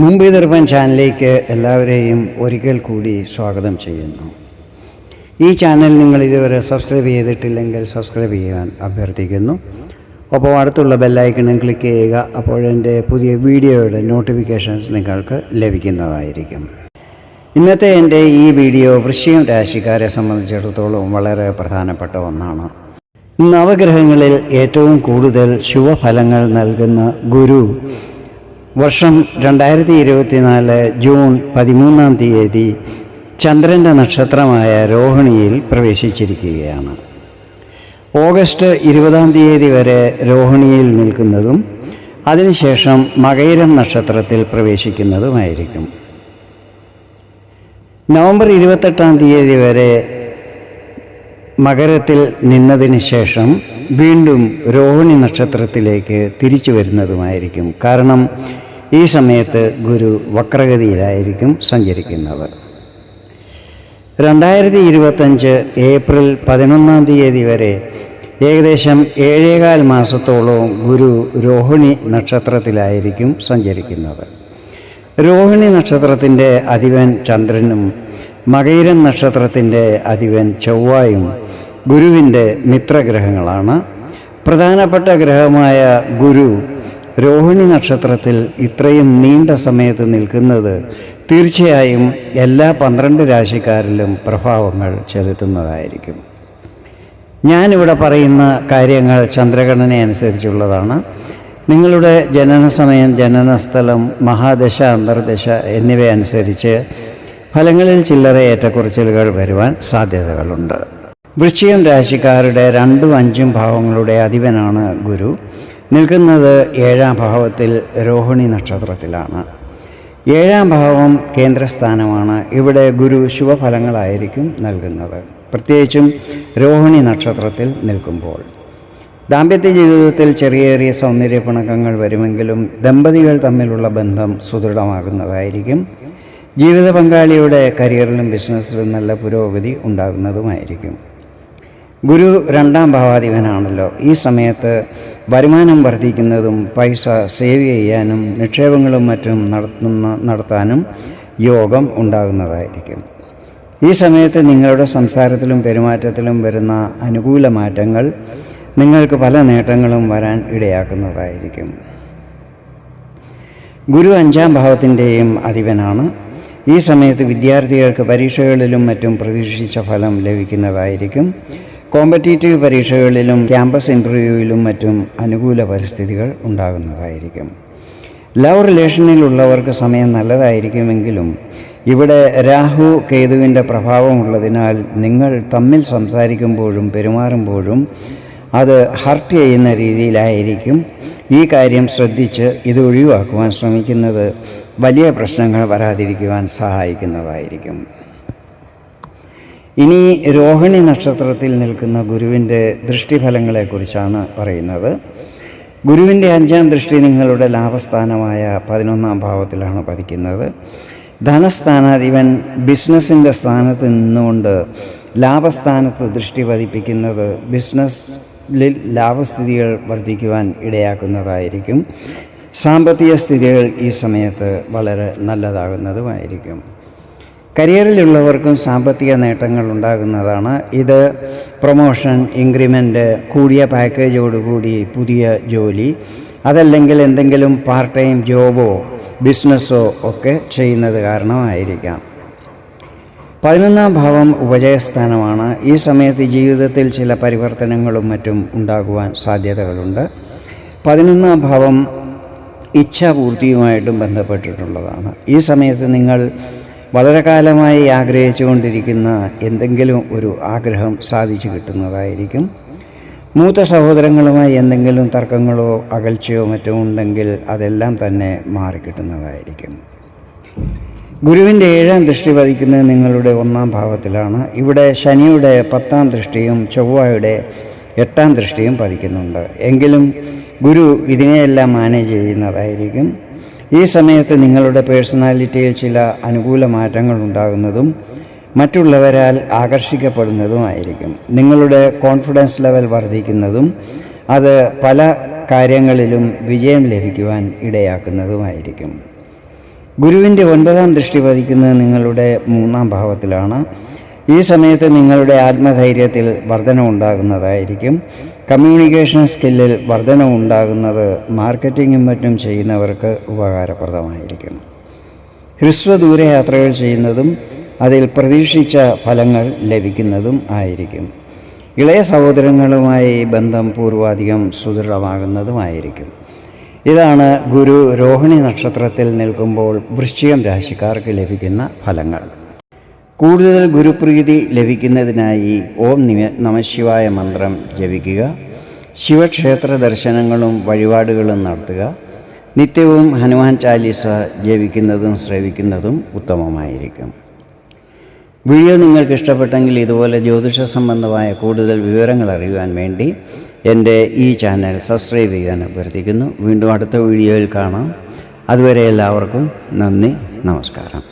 മുംബൈ ദർപ്പൻ ചാനലിലേക്ക് എല്ലാവരെയും ഒരിക്കൽ കൂടി സ്വാഗതം ചെയ്യുന്നു. ഈ ചാനൽ നിങ്ങൾ ഇതുവരെ സബ്സ്ക്രൈബ് ചെയ്തിട്ടില്ലെങ്കിൽ സബ്സ്ക്രൈബ് ചെയ്യാൻ അഭ്യർത്ഥിക്കുന്നു. അപ്പോൾ അടുത്തുള്ള ബെല്ലൈക്കണും ക്ലിക്ക് ചെയ്യുക അപ്പോഴെന്റെ പുതിയ വീഡിയോയുടെ നോട്ടിഫിക്കേഷൻസ് നിങ്ങൾക്ക് ലഭിക്കുന്നതായിരിക്കും. ഇന്നത്തെ എന്റെ ഈ വീഡിയോ വൃശ്ചികം രാശിക്കാരെ സംബന്ധിച്ചിടത്തോളം വളരെ പ്രധാനപ്പെട്ട ഒന്നാണ്. നവഗ്രഹങ്ങളിൽ ഏറ്റവും കൂടുതൽ ശുഭഫലങ്ങൾ നൽകുന്ന ഗുരു വർഷം രണ്ടായിരത്തി ഇരുപത്തിനാല് ജൂൺ പതിമൂന്നാം തീയതി ചന്ദ്രന്റെ നക്ഷത്രമായ രോഹിണിയിൽ പ്രവേശിച്ചിരിക്കുകയാണ്. ഓഗസ്റ്റ് ഇരുപതാം തീയതി വരെ രോഹിണിയിൽ നിൽക്കുന്നതും അതിനുശേഷം മകയിരം നക്ഷത്രത്തിൽ പ്രവേശിക്കുന്നതുമായിരിക്കും. നവംബർ ഇരുപത്തെട്ടാം തീയതി വരെ മകരത്തിൽ നിന്നതിന് ശേഷം വീണ്ടും രോഹിണി നക്ഷത്രത്തിലേക്ക് തിരിച്ചു വരുന്നതുമായിരിക്കും. കാരണം ഈ സമയത്ത് ഗുരു വക്രഗതിയിലായിരിക്കും സഞ്ചരിക്കുന്നത്. രണ്ടായിരത്തി ഇരുപത്തഞ്ച് ഏപ്രിൽ പതിനൊന്നാം തീയതി വരെ ഏകദേശം ഏഴേകാൽ മാസത്തോളവും ഗുരു രോഹിണി നക്ഷത്രത്തിലായിരിക്കും സഞ്ചരിക്കുന്നത്. രോഹിണി നക്ഷത്രത്തിന്റെ അധിപൻ ചന്ദ്രനും മകൈരൻ നക്ഷത്രത്തിന്റെ അധിപൻ ചൊവ്വായും ഗുരുവിന്റെ മിത്രഗ്രഹങ്ങളാണ്. പ്രധാനപ്പെട്ട ഗ്രഹമായ ഗുരു രോഹിണി നക്ഷത്രത്തിൽ ഇത്രയും നീണ്ട സമയത്ത് നിൽക്കുന്നത് തീർച്ചയായും എല്ലാ പന്ത്രണ്ട് രാശിക്കാരിലും പ്രഭാവങ്ങൾ ചെലുത്തുന്നതായിരിക്കും. ഞാനിവിടെ പറയുന്ന കാര്യങ്ങൾ ചന്ദ്രഗണന അനുസരിച്ചുള്ളതാണ്. നിങ്ങളുടെ ജനന സമയം ജനനസ്ഥലം മഹാദശ അന്തർദശ എന്നിവ അനുസരിച്ച് ഫലങ്ങളിൽ ചില്ലറ ഏറ്റക്കുറച്ചിലുകൾ വരുവാൻ സാധ്യതകളുണ്ട്. വൃശ്ചികം രാശിക്കാരുടെ രണ്ടും അഞ്ചും ഭാവങ്ങളുടെ അധിപനാണ് ഗുരു. നിൽക്കുന്നത് ഏഴാം ഭാവത്തിൽ രോഹിണി നക്ഷത്രത്തിലാണ്. ഏഴാം ഭാവം കേന്ദ്രസ്ഥാനമാണ്. ഇവിടെ ഗുരു ശുഭഫലങ്ങളായിരിക്കും നൽകുന്നത്. പ്രത്യേകിച്ചും രോഹിണി നക്ഷത്രത്തിൽ നിൽക്കുമ്പോൾ. ദാമ്പത്യ ജീവിതത്തിൽ ചെറിയ ചെറിയ സൗന്ദര്യ പിണക്കങ്ങൾ വരുമെങ്കിലും ദമ്പതികൾ തമ്മിലുള്ള ബന്ധം സുദൃഢമാകുന്നതായിരിക്കും. ജീവിത പങ്കാളിയുടെ കരിയറിലും ബിസിനസ്സിലും നല്ല പുരോഗതി ഉണ്ടാകുന്നതുമായിരിക്കും. ഗുരു രണ്ടാം ഭാവാധിപനാണല്ലോ. ഈ സമയത്ത് വരുമാനം വർദ്ധിക്കുന്നതും പൈസ സേവ് ചെയ്യാനും നിക്ഷേപങ്ങളും മറ്റും നടത്തുന്ന നടത്താനും യോഗം ഉണ്ടാകുന്നതായിരിക്കും. ഈ സമയത്ത് നിങ്ങളുടെ സംസാരത്തിലും പെരുമാറ്റത്തിലും വരുന്ന അനുകൂല മാറ്റങ്ങൾ നിങ്ങൾക്ക് പല നേട്ടങ്ങളും വരാൻ ഇടയാക്കുന്നതായിരിക്കും. ഗുരു അഞ്ചാം ഭാവത്തിന്റെയും അധിപനാണ്. ഈ സമയത്ത് വിദ്യാർത്ഥികൾക്ക് പരീക്ഷകളിലും മറ്റും പ്രതീക്ഷിച്ച ഫലം ലഭിക്കുന്നതായിരിക്കും. കോമ്പറ്റീറ്റീവ് പരീക്ഷകളിലും ക്യാമ്പസ് ഇന്റർവ്യൂവിലും മറ്റും അനുകൂല പരിസ്ഥിതികൾ ഉണ്ടാകുന്നതായിരിക്കും. ലവ് റിലേഷനിലുള്ളവർക്ക് സമയം നല്ലതായിരിക്കുമെങ്കിലും ഇവിടെ രാഹു കേതുവിന്റെ പ്രഭാവമുള്ളതിനാൽ നിങ്ങൾ തമ്മിൽ സംസാരിക്കുമ്പോഴും പെരുമാറുമ്പോഴും അത് ഹർട്ട് ചെയ്യുന്ന രീതിയിലായിരിക്കും ഈ കാര്യം ശ്രദ്ധിച്ച് ഇത് ഒഴിവാക്കുവാൻ ശ്രമിക്കുന്നത് വലിയ പ്രശ്നങ്ങൾ വരാതിരിക്കുവാൻ സഹായിക്കുന്നതായിരിക്കും. ഇനി രോഹിണി നക്ഷത്രത്തിൽ നിൽക്കുന്ന ഗുരുവിന്റെ ദൃഷ്ടിഫലങ്ങളെക്കുറിച്ചാണ് പറയുന്നത്. ഗുരുവിന്റെ അഞ്ചാം ദൃഷ്ടി നിങ്ങളുടെ ലാഭസ്ഥാനമായ പതിനൊന്നാം ഭാവത്തിലാണ് പതിക്കുന്നത്. ധനസ്ഥാനാധിപൻ ബിസിനസ്സിന്റെ സ്ഥാനത്ത് നിന്നുകൊണ്ട് ലാഭസ്ഥാനത്ത് ദൃഷ്ടി പതിപ്പിക്കുന്നത് ബിസിനസ്സിൽ ലാഭസ്ഥിതികൾ വർദ്ധിക്കുവാൻ ഇടയാക്കുന്നതായിരിക്കും. സാമ്പത്തിക സ്ഥിതികൾ ഈ സമയത്ത് വളരെ നല്ലതാകുന്നതുമായിരിക്കും. കരിയറിലുള്ളവർക്കും സാമ്പത്തിക നേട്ടങ്ങൾ ഉണ്ടാകുന്നതാണ്. ഇത് പ്രൊമോഷൻ ഇൻക്രിമെന്റ് കൂടിയ പാക്കേജോടുകൂടി പുതിയ ജോലി അതല്ലെങ്കിൽ എന്തെങ്കിലും പാർട്ട് ടൈം ജോബോ ബിസിനസ്സോ ഒക്കെ ചെയ്യുന്നത് കാരണമായിരിക്കാം. പതിനൊന്നാം ഭാവം ഉപജയസ്ഥാനമാണ്. ഈ സമയത്ത് ജീവിതത്തിൽ ചില പരിവർത്തനങ്ങളും മറ്റും ഉണ്ടാകുവാൻ സാധ്യതകളുണ്ട്. പതിനൊന്നാം ഭാവം ഇച്ഛാപൂർത്തിയുമായിട്ടും ബന്ധപ്പെട്ടിട്ടുള്ളതാണ്. ഈ സമയത്ത് നിങ്ങൾ വളരെ കാലമായി ആഗ്രഹിച്ചു കൊണ്ടിരിക്കുന്ന എന്തെങ്കിലും ഒരു ആഗ്രഹം സാധിച്ചു കിട്ടുന്നതായിരിക്കും. മൂത്ത സഹോദരങ്ങളുമായി എന്തെങ്കിലും തർക്കങ്ങളോ അകൽച്ചയോ മറ്റോ ഉണ്ടെങ്കിൽ അതെല്ലാം തന്നെ മാറിക്കിട്ടുന്നതായിരിക്കും ഗുരുവിന്റെ ഏഴാം ദൃഷ്ടി പതിക്കുന്നത് നിങ്ങളുടെ ഒന്നാം ഭാവത്തിലാണ്. ഇവിടെ ശനിയുടെ പത്താം ദൃഷ്ടിയും ചൊവ്വയുടെ എട്ടാം ദൃഷ്ടിയും പതിക്കുന്നുണ്ട്. എങ്കിലും ഗുരു ഇതിനെയെല്ലാം മാനേജ് ചെയ്യുന്നതായിരിക്കും. ഈ സമയത്ത് നിങ്ങളുടെ പേഴ്സണാലിറ്റിയിൽ ചില അനുകൂല മാറ്റങ്ങൾ ഉണ്ടാകുന്നതും മറ്റുള്ളവരാൽ ആകർഷിക്കപ്പെടുന്നതുമായിരിക്കും നിങ്ങളുടെ കോൺഫിഡൻസ് ലെവൽ വർദ്ധിക്കുന്നതും അത് പല കാര്യങ്ങളിലും വിജയം ലഭിക്കുവാൻ ഇടയാക്കുന്നതുമായിരിക്കും ഗുരുവിന്റെ ഒൻപതാം ദൃഷ്ടി പതിക്കുന്നത് നിങ്ങളുടെ മൂന്നാം ഭാവത്തിലാണ്. ഈ സമയത്ത് നിങ്ങളുടെ ആത്മധൈര്യത്തിൽ വർധനമുണ്ടാകുന്നതായിരിക്കും കമ്മ്യൂണിക്കേഷൻ സ്കില്ലിൽ വർധനവുണ്ടാകുന്നത് മാർക്കറ്റിങ്ങും മറ്റും ചെയ്യുന്നവർക്ക് ഉപകാരപ്രദമായിരിക്കും. ഹ്രസ്വ ദൂരയാത്രകൾ ചെയ്യുന്നതും അതിൽ പ്രതീക്ഷിച്ച ഫലങ്ങൾ ലഭിക്കുന്നതും ആയിരിക്കും. ഇളയ സഹോദരങ്ങളുമായി ബന്ധം പൂർവാധികം സുദൃഢമാകുന്നതുമായിരിക്കും. ഇതാണ് ഗുരു രോഹിണി നക്ഷത്രത്തിൽ നിൽക്കുമ്പോൾ വൃശ്ചികം രാശിക്കാർക്ക് ലഭിക്കുന്ന ഫലങ്ങൾ. കൂടുതൽ ഗുരുപ്രീതി ലഭിക്കുന്നതിനായി ഓം നിമ നമശിവായ മന്ത്രം ജപിക്കുക. ശിവക്ഷേത്ര ദർശനങ്ങളും വഴിപാടുകളും നടത്തുക. നിത്യവും ഹനുമാൻ ചാലീസ ജപിക്കുന്നതും ശ്രവിക്കുന്നതും ഉത്തമമായിരിക്കും. വീഡിയോ നിങ്ങൾക്ക് ഇഷ്ടപ്പെട്ടെങ്കിൽ ഇതുപോലെ ജ്യോതിഷ സംബന്ധമായ കൂടുതൽ വിവരങ്ങൾ അറിയുവാൻ വേണ്ടി എന്റെ ഈ ചാനൽ സബ്സ്ക്രൈബ് ചെയ്യാൻ അഭ്യർത്ഥിക്കുന്നു. വീണ്ടും അടുത്ത വീഡിയോയിൽ കാണാം. അതുവരെ എല്ലാവർക്കും നന്ദി നമസ്കാരം.